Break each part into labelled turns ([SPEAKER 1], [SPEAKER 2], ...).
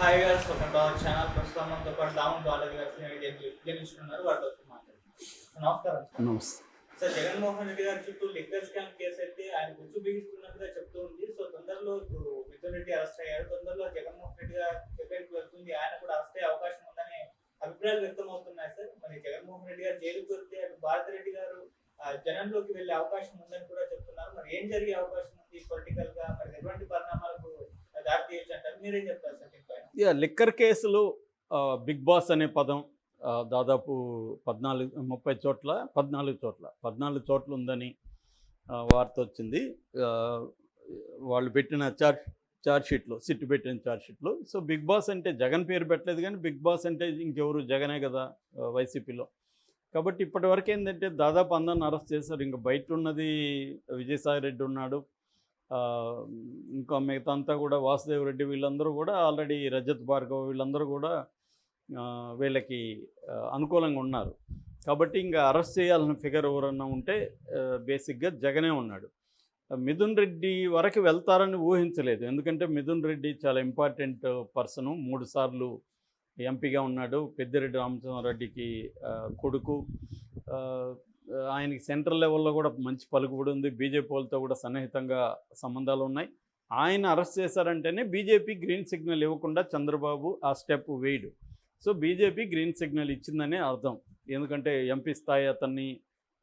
[SPEAKER 1] Hi గారు welcome to our channel ప్రస్తుతం మనతో పాటు దామన్ బాలాజీ గారు సీనియర్ గెలి- గెలుస్తున్నారు వారితో నమస్కారం.
[SPEAKER 2] నమస్తే.
[SPEAKER 1] సార్ జగన్మోహన్ రెడ్డి గారి చుట్టూ లిక్కర్ స్కామ్ కేసు అయితే ఆయన గుర్తు బిగిస్తున్నట్టుగా చెప్తూ ఉంది. సో తొందరలో ఇప్పుడు మిథున్ రెడ్డి అరెస్ట్ అయ్యారు. తొందరలో జగన్మోహన్ రెడ్డి గారు దగ్గరికి వెళ్తుంది? ఆయన కూడా అరెస్ట్ అయ్యే అవకాశం ఉందనే అభిప్రాయాలు వ్యక్తం అవుతున్నాయి సార్. మరి జగన్మోహన్ రెడ్డి గారు జైలుకి వెళ్తే అటు భారతి రెడ్డి గారు జనంలోకి వెళ్ళే అవకాశం ఉందని కూడా చెప్తున్నారు. మరి ఏం జరిగే అవకాశం ఉంది? పొలిటికల్గా మరి ఎటువంటి పరిణామాలకు దారి తీయచ్చు అంటారు? మీరేం చెప్తారు?
[SPEAKER 2] లిక్కర్ కేసులో బిగ్ బాస్ అనే పదం దాదాపు పద్నాలుగు ముప్పై చోట్ల పద్నాలుగు చోట్ల పద్నాలుగు చోట్ల ఉందని వార్త వచ్చింది. వాళ్ళు పెట్టిన చార్జ్ చార్జ్ సిట్టు సిట్ పెట్టిన చార్జ్షీట్లో సో బిగ్ బాస్ అంటే జగన్ పేరు పెట్టలేదు కానీ బిగ్ బాస్ అంటే ఇంకెవరు? జగనే కదా వైసీపీలో. కాబట్టి ఇప్పటివరకు ఏంటంటే దాదాపు అందరిని అరెస్ట్ చేశారు. ఇంకా బయట ఉన్నది విజయసాయి రెడ్డి ఉన్నాడు. ఇంకా మిగతా అంతా కూడా వాసుదేవ్ రెడ్డి వీళ్ళందరూ కూడా ఆల్రెడీ రజత్ భార్గవ్ వీళ్ళందరూ కూడా వీళ్ళకి అనుకూలంగా ఉన్నారు. కాబట్టి ఇంకా అరెస్ట్ చేయాలని ఫిగర్ ఎవరన్నా ఉంటే బేసిక్గా జగనే ఉన్నాడు. మిథున్ రెడ్డి వరకు వెళ్తారని ఊహించలేదు. ఎందుకంటే మిథున్ రెడ్డి చాలా ఇంపార్టెంట్ పర్సను. మూడు సార్లు ఎంపీగా ఉన్నాడు. పెద్దిరెడ్డి రామచంద్రారెడ్డికి కొడుకు. ఆయనకి సెంట్రల్ లెవెల్లో కూడా మంచి పలుకుబడి ఉంది. బీజేపీ వాళ్ళతో కూడా సన్నిహితంగా సంబంధాలు ఉన్నాయి. ఆయన అరెస్ట్ చేశారంటేనే బీజేపీ గ్రీన్ సిగ్నల్ ఇవ్వకుండా చంద్రబాబు ఆ స్టెప్ వేయడు. సో బీజేపీ గ్రీన్ సిగ్నల్ ఇచ్చిందనే అర్థం. ఎందుకంటే ఎంపీ స్థాయి అతన్ని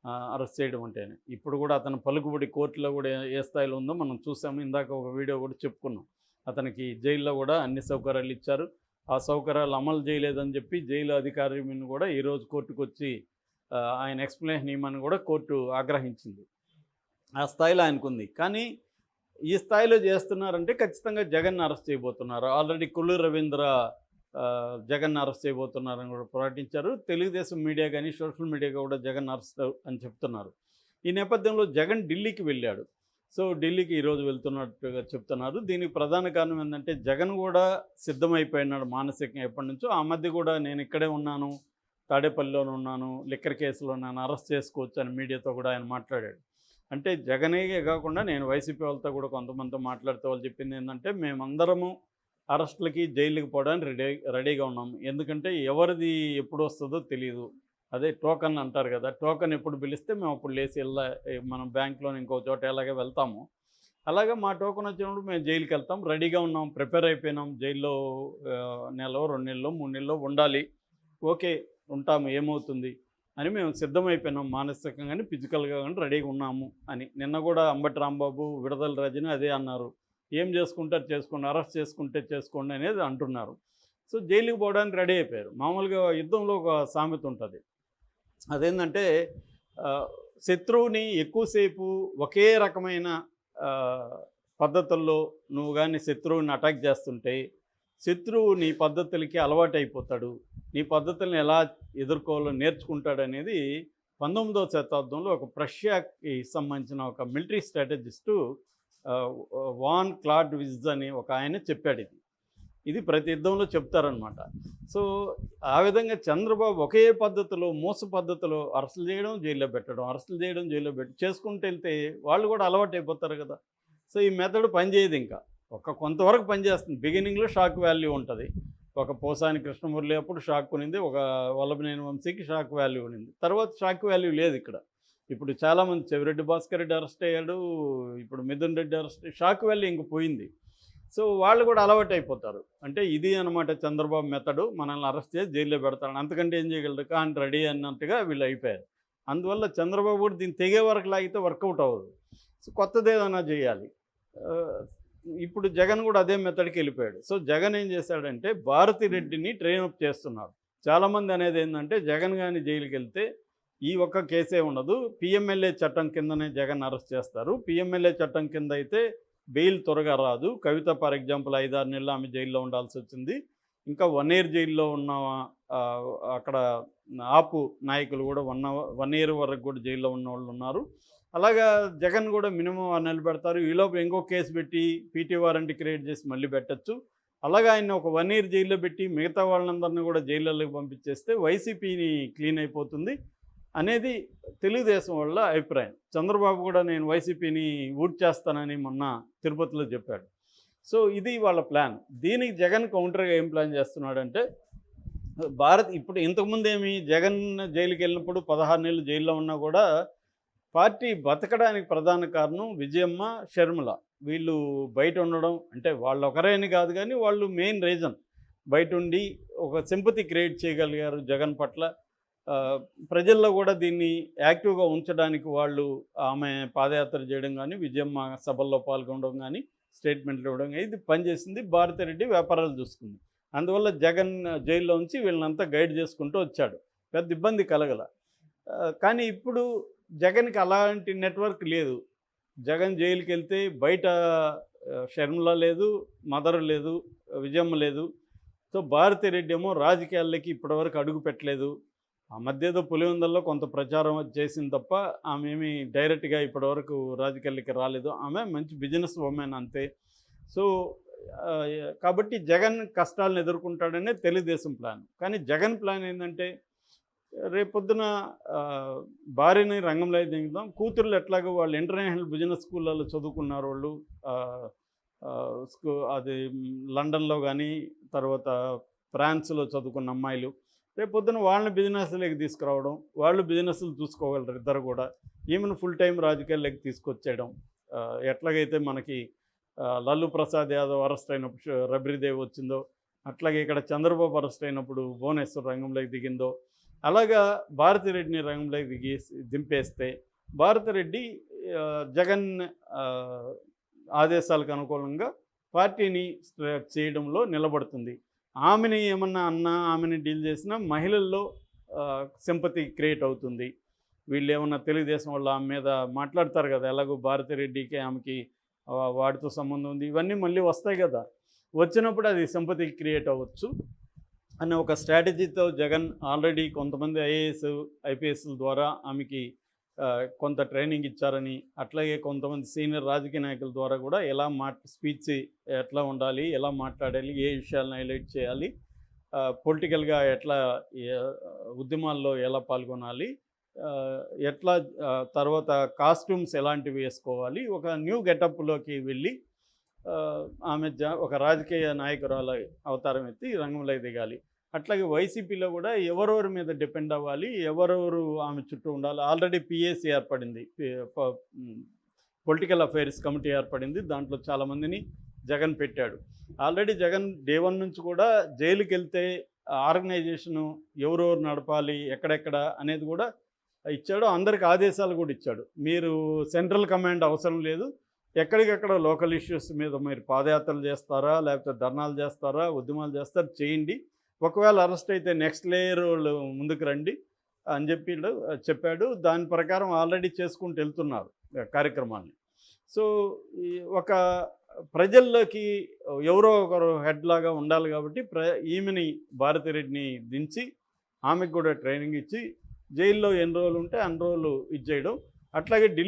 [SPEAKER 2] అరెస్ట్ చేయడం అంటేనే. ఇప్పుడు కూడా అతను పలుకుబడి కోర్టులో కూడా ఏ- స్థాయిలో ఉందో మనం చూసాము. ఇందాక ఒక వీడియో కూడా చెప్పుకున్నాం. అతనికి జైల్లో కూడా అన్ని సౌకర్యాలు ఇచ్చారు. ఆ సౌకర్యాలు అమలు చేయలేదని చెప్పి జైలు అధికారి మీద కూడా ఈరోజు కోర్టుకు వచ్చి ఆయన ఎక్స్ప్లెనేషన్ ఇవ్వమని కూడా కోర్టు ఆగ్రహించింది. ఆ స్థాయిలో ఆయనకుంది. కానీ ఈ స్థాయిలో చేస్తున్నారంటే ఖచ్చితంగా జగన్ అరెస్ట్ చేయబోతున్నారు. ఆల్రెడీ కొల్లు రవీంద్ర జగన్ అరెస్ట్ చేయబోతున్నారని కూడా ప్రకటించారు. తెలుగుదేశం మీడియా కానీ సోషల్ మీడియా కూడా జగన్ అరెస్ట్ అని చెప్తున్నారు. ఈ నేపథ్యంలో జగన్ ఢిల్లీకి వెళ్ళాడు. సో ఢిల్లీకి ఈరోజు వెళ్తున్నట్టుగా చెప్తున్నారు. దీనికి ప్రధాన కారణం ఏంటంటే జగన్ కూడా సిద్ధమైపోయినాడు మానసికంగా ఎప్పటి నుంచో. ఆ మధ్య కూడా నేను ఇక్కడే ఉన్నాను. తాడేపల్లిలోనే ఉన్నాను లిక్కర్ కేసులో నన్ను అరెస్ట్ చేసుకోవచ్చు అని మీడియాతో కూడా ఆయన మాట్లాడాడు. అంటే జగనే కాకుండా నేను వైసీపీ వాళ్ళతో కూడా కొంతమందితో మాట్లాడితే వాళ్ళు చెప్పింది ఏంటంటే మేమందరము అరెస్టులకి జైలుకి పోవడానికి రెడీ రెడీగా ఉన్నాం ఎందుకంటే ఎవరిది ఎప్పుడు వస్తుందో తెలియదు అదే టోకన్ అంటారు కదా టోకన్ ఎప్పుడు పిలిస్తే మేము అప్పుడు లేచి వెళ్ళ మనం బ్యాంక్లో ఇంకో చోట ఎలాగే వెళ్తాము. అలాగే మా టోకన్ వచ్చినప్పుడు మేము జైలుకి వెళ్తాం రెడీగా ఉన్నాం ప్రిపేర్ అయిపోయినాం జైల్లో నెలలో రెండు నెలలో మూడు నెలలో ఉండాలి. ఓకే ఉంటాము ఏమవుతుంది అని మేము సిద్ధమైపోయినాం మానసికంగా కానీ ఫిజికల్గా కానీ రెడీగా ఉన్నాము అని. నిన్న కూడా అంబటి రాంబాబు విడుదల రజని అదే అన్నారు. ఏం చేసుకుంటారు చేసుకోండి అరెస్ట్ చేసుకుంటే చేసుకోండి అనేది అంటున్నారు. సో జైలుకి పోవడానికి రెడీ అయిపోయారు. మామూలుగా యుద్ధంలో ఒక సామెత ఉంటుంది. అదేంటంటే శత్రువుని ఎక్కువసేపు ఒకే రకమైన పద్ధతుల్లో నువ్వు కానీ శత్రువుని అటాక్ చేస్తుంటే శత్రువు నీ పద్ధతులకి అలవాటు అయిపోతాడు నీ పద్ధతులను ఎలా ఎదుర్కోవాలో నేర్చుకుంటాడనేది పంతొమ్మిదవ శతాబ్దంలో ఒక ప్రష్యాకి సంబంధించిన ఒక military strategist von Clausewitz అని ఒక ఆయన చెప్పాడు ఇది. ఇది ప్రతి యుద్ధంలో చెప్తారనమాట సో ఆ విధంగా చంద్రబాబు ఒకే పద్ధతిలో మోస పద్ధతిలో అరెస్టులు చేయడం జైల్లో పెట్టడం అరెస్టులు చేయడం జైల్లో పెట్టి చేసుకుంటూ వెళ్తే వాళ్ళు కూడా అలవాటు అయిపోతారు కదా. సో ఈ మెథడ్ పనిచేయదు ఇంకా. ఒక కొంతవరకు పనిచేస్తుంది. బిగినింగ్లో షాక్ వాల్యూ ఉంటుంది. ఒక పోసాని కృష్ణమురళి అప్పుడు షాక్ కొనింది ఒక వల్లభనేని వంశీకి షాక్ వాల్యూ ఉన్నింది తర్వాత షాక్ వాల్యూ లేదు ఇక్కడ. ఇప్పుడు చాలామంది చెవిరెడ్డి భాస్కర్ రెడ్డి అరెస్ట్ అయ్యాడు ఇప్పుడు Mithun Reddy arrest shock value ఇంక పోయింది. సో వాళ్ళు కూడా అలవాటు అయిపోతారు. అంటే ఇది అనమాట చంద్రబాబు మెథడు మనల్ని అరెస్ట్ చేసి జైల్లో పెడతాడు అంతకంటే ఏం చేయగలరు? కానీ రెడీ అన్నట్టుగా వీళ్ళు అయిపోయారు. అందువల్ల చంద్రబాబు కూడా దీన్ని తెగే వరకు లాగితే వర్కౌట్ అవ్వదు. సో కొత్తది ఏదైనా చేయాలి. ఇప్పుడు జగన్ కూడా అదే మెథడ్కి వెళ్ళిపోయాడు. సో జగన్ ఏం చేశాడంటే భారతి రెడ్డిని ట్రైన్ అప్ చేస్తున్నాడు చాలామంది అనేది ఏంటంటే జగన్ కానీ జైలుకి వెళ్తే ఈ ఒక్క కేసే ఉండదు. పిఎంఎల్ఏ చట్టం కిందనే జగన్ అరెస్ట్ చేస్తారు. పిఎంఎల్ఏ చట్టం కింద అయితే బెయిల్ త్వరగా రాదు. కవిత ఫర్ ఎగ్జాంపుల్ ఐదారు నెలలు ఆమె జైల్లో ఉండాల్సి వచ్చింది. ఇంకా వన్ ఇయర్ జైల్లో ఉన్న అక్కడ ఆపు నాయకులు కూడా వన్ వన్ ఇయర్ వరకు కూడా జైల్లో ఉన్న వాళ్ళు ఉన్నారు. అలాగా జగన్ కూడా మినిమం ఆరు నెలలు పెడతారు. ఈలోపు ఇంకో కేసు పెట్టి పీటీ వారంటీ క్రియేట్ చేసి మళ్ళీ పెట్టచ్చు. అలాగా ఆయన ఒక వన్ ఇయర్ జైల్లో పెట్టి మిగతా వాళ్ళందరినీ కూడా జైళ్ళలోకి పంపించేస్తే వైసీపీని క్లీన్ అయిపోతుంది అనేది తెలుగుదేశం వాళ్ళ అభిప్రాయం. చంద్రబాబు కూడా నేను వైసీపీని ఊడ్చేస్తానని మొన్న తిరుపతిలో చెప్పాడు. సో ఇది వాళ్ళ ప్లాన్. దీనికి జగన్ కౌంటర్గా ఏం ప్లాన్ చేస్తున్నాడంటే భారత్ ఇప్పుడు ఇంతకుముందు ఏమి జగన్ జైలుకి వెళ్ళినప్పుడు పదహారు నెలలు జైల్లో ఉన్నా కూడా పార్టీ బతకడానికి ప్రధాన కారణం విజయమ్మ షర్మిల. వీళ్ళు బయట ఉండడం అంటే వాళ్ళు ఒకరే అని కాదు కానీ వాళ్ళు మెయిన్ రీజన్. బయట ఉండి ఒక సింపతి క్రియేట్ చేయగలిగారు జగన్ పట్ల. ప్రజల్లో కూడా దీన్ని యాక్టివ్గా ఉంచడానికి వాళ్ళు ఆమె పాదయాత్ర చేయడం కానీ విజయమ్మ సభల్లో పాల్గొనడం కానీ స్టేట్మెంట్లు ఇవ్వడం కానీ ఇది పనిచేసింది భారతిరెడ్డి వ్యాపారాలు చూసుకుంది. అందువల్ల జగన్ జైల్లో ఉంచి వీళ్ళనంతా గైడ్ చేసుకుంటూ వచ్చాడు. పెద్ద ఇబ్బంది కలగల. కానీ ఇప్పుడు జగన్కి అలాంటి నెట్వర్క్ లేదు. జగన్ జైలుకి వెళ్తే బయట షర్మిల లేదు మదర్ లేదు విజయమ్మ లేదు. సో భారతిరెడ్డి ఏమో రాజకీయాల్లోకి ఇప్పటివరకు అడుగు పెట్టలేదు. ఆ మధ్యదో పులివెందల్లో కొంత ప్రచారం చేసింది తప్ప ఆమె ఏమి డైరెక్ట్గా ఇప్పటివరకు రాజకీయాలకి రాలేదు. ఆమె మంచి బిజినెస్ ఉమెన్ అంతే. సో కాబట్టి జగన్ కష్టాలను ఎదుర్కొంటాడనే తెలుగుదేశం ప్లాన్. కానీ జగన్ ప్లాన్ ఏంటంటే రేపొద్దున భార్యని రంగంలో దిగుదాం. కూతుర్లు ఎట్లాగో వాళ్ళు ఇంటర్నేషనల్ బిజినెస్ స్కూళ్ళలో చదువుకున్నారు వాళ్ళు స్కూ అది లండన్లో కానీ తర్వాత ఫ్రాన్స్లో చదువుకున్న అమ్మాయిలు. రేపు పొద్దున వాళ్ళని బిజినెస్లోకి తీసుకురావడం వాళ్ళు బిజినెస్లు చూసుకోగలరు ఇద్దరు కూడా. ఈమెను ఫుల్ టైం రాజకీయాల్లోకి తీసుకొచ్చేయడం. ఎట్లాగైతే మనకి లల్లు ప్రసాద్ యాదవ్ అరెస్ట్ అయినప్పుడు ష- వచ్చిందో అట్లాగే ఇక్కడ చంద్రబాబు అరెస్ట్ అయినప్పుడు భువనేశ్వర్ రంగంలోకి దిగిందో అలాగా భారతిరెడ్డిని రంగంలోకి దిగి దింపేస్తే భారతిరెడ్డి జగన్ ఆదేశాలకు అనుకూలంగా పార్టీని చేయడంలో నిలబడుతుంది. ఆమెని ఏమన్నా అన్నా ఆమెని డీల్ చేసినా మహిళల్లో సింపతి క్రియేట్ అవుతుంది. వీళ్ళు ఏమన్నా తెలుగుదేశం వాళ్ళు ఆమె మీద మాట్లాడతారు కదా ఎలాగో భారతిరెడ్డికి ఆమెకి వాడితో సంబంధం ఉంది. ఇవన్నీ మళ్ళీ వస్తాయి కదా. వచ్చినప్పుడు అది సింపతి క్రియేట్ అవ్వచ్చు. అనే ఒక స్ట్రాటజీతో జగన్ ఆల్రెడీ కొంతమంది ఐఏఎస్ ఐపీఎస్ల ద్వారా ఆమెకి కొంత ట్రైనింగ్ ఇచ్చారని అట్లాగే కొంతమంది సీనియర్ రాజకీయ నాయకుల ద్వారా కూడా ఎలా మాట్ స్పీచ్ ఎట్లా ఉండాలి ఎలా మాట్లాడాలి ఏ విషయాలను హైలైట్ చేయాలి పొలిటికల్గా ఎట్లా ఉద్యమాల్లో ఎలా పాల్గొనాలి ఎట్లా తర్వాత కాస్ట్యూమ్స్ ఎలాంటివి వేసుకోవాలి ఒక న్యూ గెటప్లోకి వెళ్ళి ఆమె జ ఒక రాజకీయ నాయకురాల అవతారం ఎత్తి రంగంలో దిగాలి. అట్లాగే వైసీపీలో కూడా ఎవరెవరి మీద డిపెండ్ అవ్వాలి ఎవరెవరు ఆమె చుట్టూ ఉండాలి. ఆల్రెడీ పిఏసీ ఏర్పడింది. పొలిటికల్ అఫైర్స్ కమిటీ ఏర్పడింది. దాంట్లో చాలామందిని జగన్ పెట్టాడు. ఆల్రెడీ జగన్ డే వన్ నుంచి కూడా జైలుకి వెళ్తే ఆర్గనైజేషను ఎవరెవరు నడపాలి ఎక్కడెక్కడ అనేది కూడా ఇచ్చాడు. అందరికి ఆదేశాలు కూడా ఇచ్చాడు. మీరు సెంట్రల్ కమాండ్ అవసరం లేదు. ఎక్కడికెక్కడ లోకల్ ఇష్యూస్ మీద మీరు పాదయాత్రలు చేస్తారా లేకపోతే ధర్నాలు చేస్తారా ఉద్యమాలు చేస్తారా చేయండి. ఒకవేళ అరెస్ట్ అయితే నెక్స్ట్ లేయర్ వాళ్ళు ముందుకు రండి అని చెప్పి చెప్పాడు. దాని ప్రకారం ఆల్రెడీ చేసుకుంటూ వెళ్తున్నారు కార్యక్రమాన్ని. సో ఈ ఒక ప్రజల్లోకి ఎవరో ఒకరు హెడ్ లాగా ఉండాలి కాబట్టి ప్ర ఈమెని భారతిరెడ్డిని దించి ఆమెకు కూడా ట్రైనింగ్ ఇచ్చి జైల్లో ఎన్ని రోజులు ఉంటే అన్ని రోజులు ఇచ్చేయడం అట్లాగే ఢిల్లీ